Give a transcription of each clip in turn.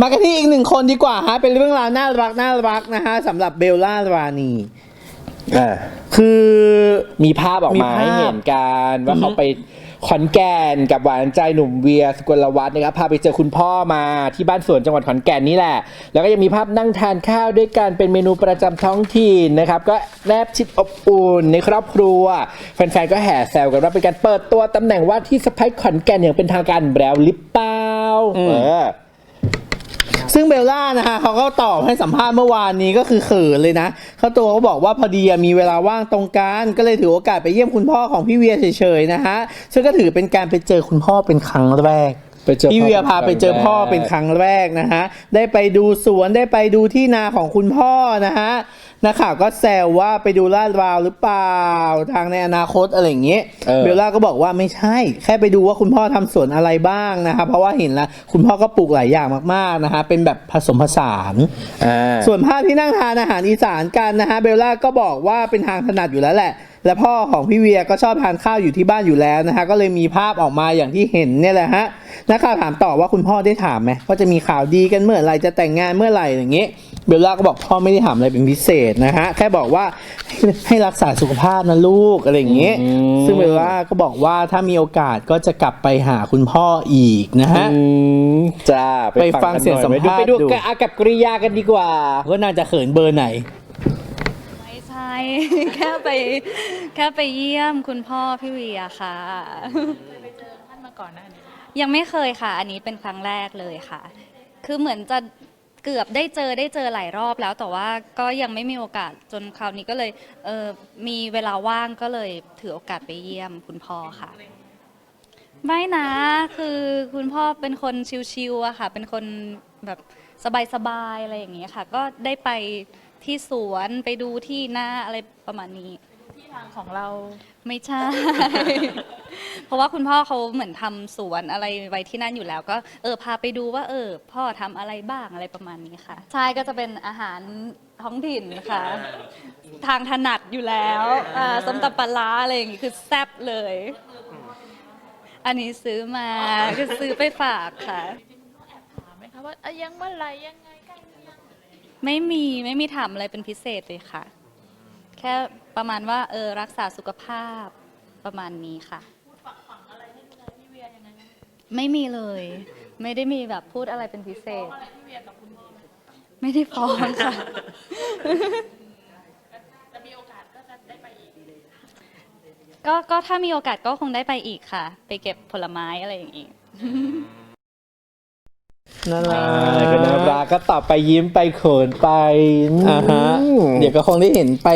มากันที่อีกหนึ่งคนดีกว่าฮะเป็นเรื่องราวน่ารักน่ารักนะฮะสำหรับเบลล่ารานีอ่าคือมีภาพออกมามีภาพให้เห็นกันว่าอือฮึเขาไปขอนแก่นกับหวานใจหนุ่มเวียสกลวัฒน์นะครับพาไปเจอคุณพ่อมาที่บ้านสวนจังหวัดขอนแก่นนี่แหละ แล้วก็ยังมีภาพนั่งทานข้าวด้วยกันเป็นเมนูประจำท้องถิ่นนะครับ ก็แนบชิดอบอุ่นในครอบครัว แฟนๆก็แห่แซวกันว่าเป็นการเปิดตัวตำแหน่งว่าที่สะพ้ายขอนแก่นอย่างเป็นทางการแล้วหรือเปล่าเออ ซึ่งเบลล่านะฮะเขาก็ตอบให้สัมภาษณ์เมื่อวานนี้ก็คือเขินเลยนะเขาตัวเขาบอกว่าพอดีมีเวลาว่างตรงกันก็เลยถือโอกาสไปเยี่ยมคุณพ่อของพี่เวียเฉยๆนะฮะซึ่งก็ถือเป็นการไปเจอคุณพ่อเป็นครั้งแรกไปเจอพ่อพี่เวียพาไปเจอพ่อเป็นครั้งแรกเป็นครั้งแรกนะฮะ ได้ไปดูสวนได้ไปดูที่นาของคุณพ่อนะฮะ นักข่าวก็แซวว่าไปดูลาดราวหรือเปล่าทางในอนาคตอะไรอย่างเงี้ยเออ เบลล่าก็บอกว่าไม่ใช่ แค่ไปดูว่าคุณพ่อทำสวนอะไรบ้างนะคะเพราะว่าเห็นแล้วคุณพ่อก็ปลูกหลายอย่างมากๆนะคะเป็นแบบผสมผสาน อ่า ส่วนภาพที่นั่งทานอาหารอีสานกันนะฮะเบลล่าก็บอกว่าเป็นทางถนัดอยู่แล้วแหละ และพ่อของพี่เวียก็ชอบทานข้าวอยู่ที่บ้านอยู่แล้วนะฮะก็เลยมีภาพออกมาอย่างที่เห็นเนี่ยแหละฮะนักข่าวถามต่อว่าคุณพ่อได้ถามไหมว่าจะมีข่าวดีกันเมื่อไหร่จะแต่งงานเมื่อไหร่อย่างเงี้ยเบลล่าก็บอกพ่อไม่ได้ถามอะไรเป็นพิเศษนะฮะแค่บอกว่าให้ให้รักษาสุขภาพนะลูกอะไรอย่างเงี้ยอืมซึ่งเบลล่าก็บอกว่าถ้ามีโอกาสก็จะกลับไปหาคุณพ่ออีกนะฮะอืมจ้าไปฟังเสียงสัมภาษณ์ไปดูดูกับอากับกริยากันดีกว่าว่าน่าจะเขินเบอร์ไหนไม่ใช่ แค่ไปแค่ไปเยี่ยมคุณพ่อพี่เวียค่ะไปเจอท่านมาก่อนหน้านี้ยังไม่เคยค่ะ อันนี้เป็นครั้งแรกเลยค่ะ คือเหมือนจะเกือบได้เจอได้เจอหลายรอบแล้ว แต่ว่าก็ยังไม่มีโอกาสจนคราวนี้ก็เลยเออมีเวลาว่างก็เลยถือโอกาสไปเยี่ยมคุณพ่อค่ะ ไม่นะคือคุณพ่อเป็นคนชิวๆอะค่ะ เป็นคนแบบสบายๆอะไรอย่างเงี้ยค่ะ ก็ได้ไป ที่สวนไปดูที่หน้าอะไรประมาณนี้ ที่ทางของเราไม่ใช่ เพราะว่าคุณพ่อเขาเหมือนทำสวนอะไรไว้ที่นั่นอยู่แล้ว ก็เออพาไปดูว่า เออ พ่อทำอะไรบ้างอะไรประมาณนี้ค่ะ ใช่ก็จะเป็นอาหารท้องถิ่นค่ะ ทางถนัดอยู่แล้วอ่าส้มตำปลาร้าอะไรอย่างงี้คือแซ่บเลย อันนี้ซื้อมาคือซื้อไปฝากค่ะ ถามไหมคะว่าเอ้ยยังเมื่อไหรยังไงใกล้หรือยัง ไม่มีไม่มีถามอะไรเป็นพิเศษเลยค่ะ แค่ประมาณว่าเออรักษาสุขภาพประมาณนี้ค่ะฝักฝังอะไรให้ดูแลพี่เวียยังไงไหมไม่มีเลย ไม่ได้มีแบบพูดอะไรเป็นพิเศษอะไรพี่เวียกับคุณพ่อไหมไม่ได้ฟ้องค่ะ จะมีโอกาสก็จะได้ไปอีกก็ก็ถ้ามีโอกาสก็คงได้ไปอีกค่ะ ไปเก็บผลไม้อะไรอย่างนี้นั่ นแหละก็น่ารักก็ตอบไปยิ้มไปเขินไปอ่าฮะเดี๋ยวก็คงได้เห็นไป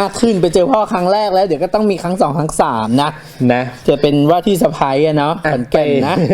มากขึ้นไปเจอพ่อครั้งแรกแล้ว เดี๋ยวก็ต้องมีครั้งสองครั้งสามนะนะจะเป็นว่าที่สะพ้ายอะเนาะขอนแก่นนะ